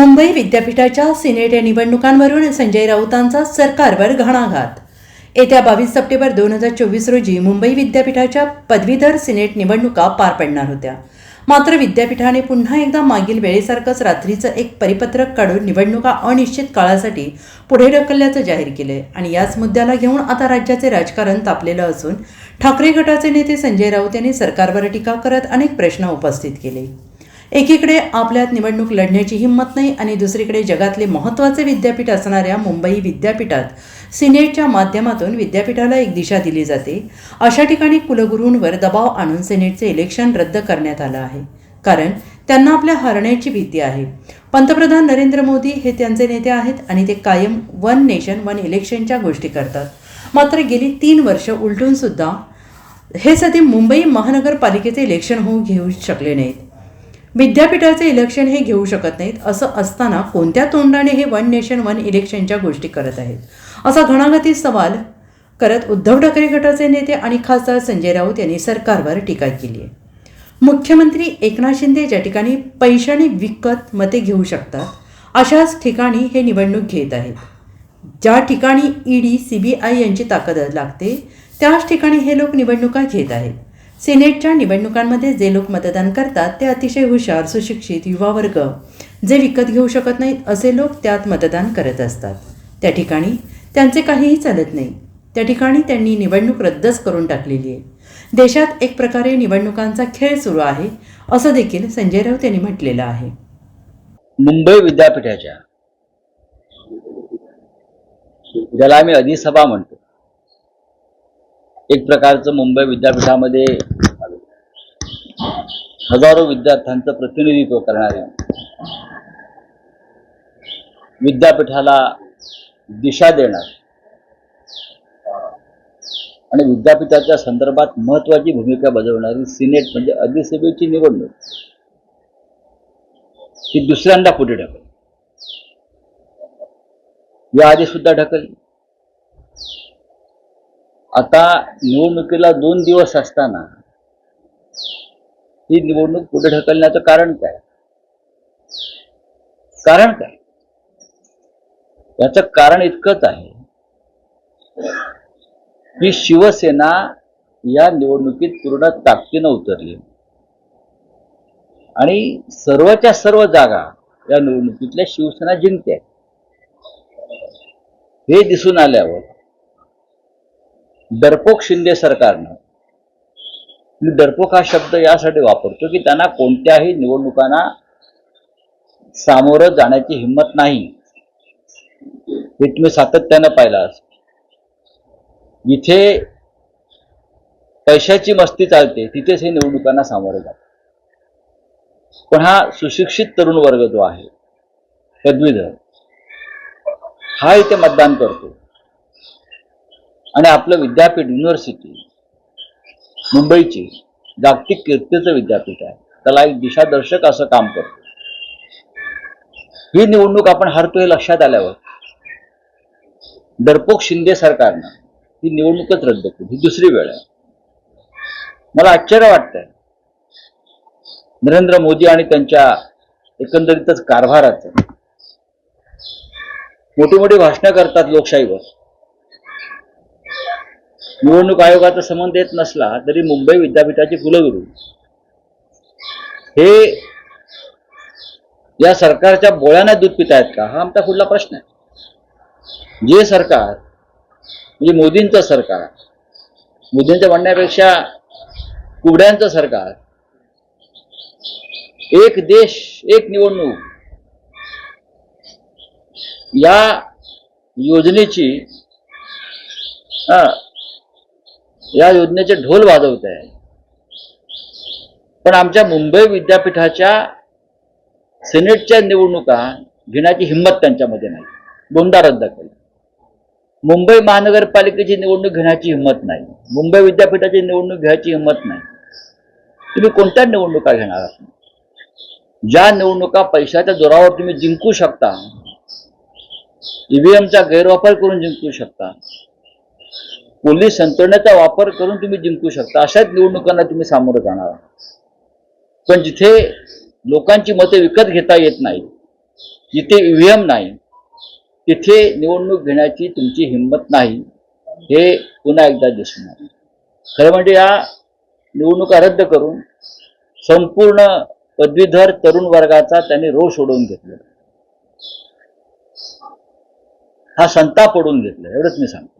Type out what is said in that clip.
मुंबई विद्यापीठाच्या सिनेट या निवडणुकांवरून संजय राऊतांचा सरकारवर घणाघात. येत्या बावीस सप्टेंबर दोन हजार चोवीस रोजी मुंबई विद्यापीठाच्या पदवीधर सिनेट निवडणुका पार पडणार होत्या. मात्र विद्यापीठाने पुन्हा एकदा मागील वेळेसारखंच रात्रीचं एक परिपत्रक काढून निवडणुका अनिश्चित काळासाठी पुढे ढकलल्याचं जाहीर केलंय आणि याच मुद्द्याला घेऊन आता राज्याचे राजकारण तापलेलं असून ठाकरे गटाचे नेते संजय राऊत यांनी सरकारवर टीका करत अनेक प्रश्न उपस्थित केले. एकीकडे आपल्यात निवडणूक लढण्याची हिंमत नाही आणि दुसरीकडे जगातले महत्त्वाचे विद्यापीठ असणाऱ्या मुंबई विद्यापीठात सिनेटच्या माध्यमातून विद्यापीठाला एक दिशा दिली जाते. अशा ठिकाणी कुलगुरूंवर दबाव आणून सिनेटचे इलेक्शन रद्द करण्यात आलं आहे. कारण त्यांना आपल्या हरण्याची भीती आहे. पंतप्रधान नरेंद्र मोदी हे त्यांचे नेते आहेत आणि ते कायम वन नेशन वन इलेक्शनच्या गोष्टी करतात. मात्र गेली तीन वर्ष उलटून सुद्धा हे सध्या मुंबई महानगरपालिकेचे इलेक्शन होऊ घेऊ शकले नाहीत. विद्यापीठाचे इलेक्शन हे घेऊ शकत नाहीत असं असताना कोणत्या तोंडाने हे वन नेशन वन इलेक्शनच्या गोष्टी करत आहेत? असा घणाघाती सवाल करत उद्धव ठाकरे गटाचे नेते आणि खासदार संजय राऊत यांनी सरकारवर टीका केली आहे मुख्यमंत्री एकनाथ शिंदे ज्या ठिकाणी पैशाने विकत मते घेऊ शकतात अशाच ठिकाणी हे निवडणूक घेत आहेत. ज्या ठिकाणी ईडी सी बी आय यांची ताकद लागते त्याच ठिकाणी हे लोक निवडणुका घेत आहेत. सिनेटच्या निवडणुकांमध्ये जे लोक मतदान करतात ते अतिशय हुशार सुशिक्षित युवा वर्ग जे विकत घेऊ शकत नाहीत असे लोक त्यात मतदान करत असतात. त्या ठिकाणी त्यांचे काहीही चालत नाही. त्या ठिकाणी त्यांनी निवडणूक रद्दच करून टाकलेली आहे. देशात एक प्रकारे निवडणुकांचा खेळ सुरू आहे असं देखील संजय राऊत यांनी म्हटलेलं आहे. मुंबई विद्यापीठाच्या ज्याला आम्ही अधिसभा म्हणतो एक प्रकारचं मुंबई विद्यापीठामध्ये हजारो विद्यार्थ्यांचं प्रतिनिधित्व करणारे. विद्यापीठाला दिशा देणार. आणि विद्यापीठाच्या संदर्भात महत्वाची भूमिका बजावणारी सिनेट म्हणजे अधिसभेची निवडणूक. ही दुसऱ्यांदा पुढे ढकल याआधी सुद्धा ढकलली. आता निवडणुकीला दोन दिवस असताना ही निवडणूक पुढे ढकलण्याचं कारण काय? कारण काय? याचं कारण इतकंच आहे की शिवसेना या निवडणुकीत पूर्ण ताकदीनं उतरली. आणि सर्वच्या सर्व जागा या निवडणुकीतल्या शिवसेना जिंकते हे दिसून आल्यावर डरपोक शिंदे सरकारनं. मी डरपोक हा शब्द यासाठी वापरतो की त्यांना कोणत्याही निवडणुकांना सामोरं जाण्याची हिंमत नाही. हे तुम्ही सातत्यानं पाहिला इथे जिथे पैशाची मस्ती चालते तिथेच हे निवडणुकांना सामोरे जाते. पण हा सुशिक्षित तरुण वर्ग जो आहे पदवीधर हा इथे मतदान करतो. आणि आपलं विद्यापीठ युनिव्हर्सिटी मुंबईची जागतिक कीर्तीचं विद्यापीठ आहे. त्याला एक दिशादर्शक असं काम करतो. ही निवडणूक आपण हरतो हे लक्षात आल्यावर. डरपोक शिंदे सरकारनं ही निवडणूकच रद्द केली. ही दुसरी वेळ आहे. मला आश्चर्य वाटतंय. नरेंद्र मोदी आणि त्यांच्या एकंदरीतच कारभाराचं मोठी मोठी भाषणं करतात लोकशाहीवर. निवडणूक आयोगाचा संबंध येत नसला तरी मुंबई विद्यापीठाचे कुलगुरू. हे या सरकारच्या बोळ्याने दूध पित आहेत का? हा आमचा पुढला प्रश्न आहे. जे सरकार म्हणजे मोदींचं सरकार मोदींचं म्हणण्यापेक्षा कुबड्यांचं सरकार एक देश एक निवडणूक या योजनेची हा, या योजनेचे ढोल वाजवत आहे. पण आमच्या मुंबई विद्यापीठाच्या सिनेटच्या निवडणुका घेण्याची हिंमत त्यांच्यामध्ये नाही. दोनदा रद्द केली. मुंबई महानगरपालिकेची निवडणूक घेण्याची हिंमत नाही. मुंबई विद्यापीठाची निवडणूक घ्यायची हिंमत नाही. तुम्ही कोणत्या निवडणुका घेणार आहात? ज्या निवडणुका पैशाच्या जोरावर तुम्ही जिंकू शकता ईव्हीएमचा गैरवापर करून जिंकू शकता पोलीस यंत्रणेचा वापर करून तुम्ही जिंकू शकता. अशाच निवडणुकांना तुम्ही सामोरं जाणार आहात. पण जिथे लोकांची मते विकत घेता येत नाही जिथे ईव्हीएम नाही तिथे निवडणूक घेण्याची तुमची हिंमत नाही हे पुन्हा एकदा दिसून आलं खरं म्हणजे या निवडणुका रद्द करून संपूर्ण पदवीधर तरुण वर्गाचा त्यांनी रोष ओढवून घेतला. हा संताप ओढून घेतला एवढंच मी सांगतो.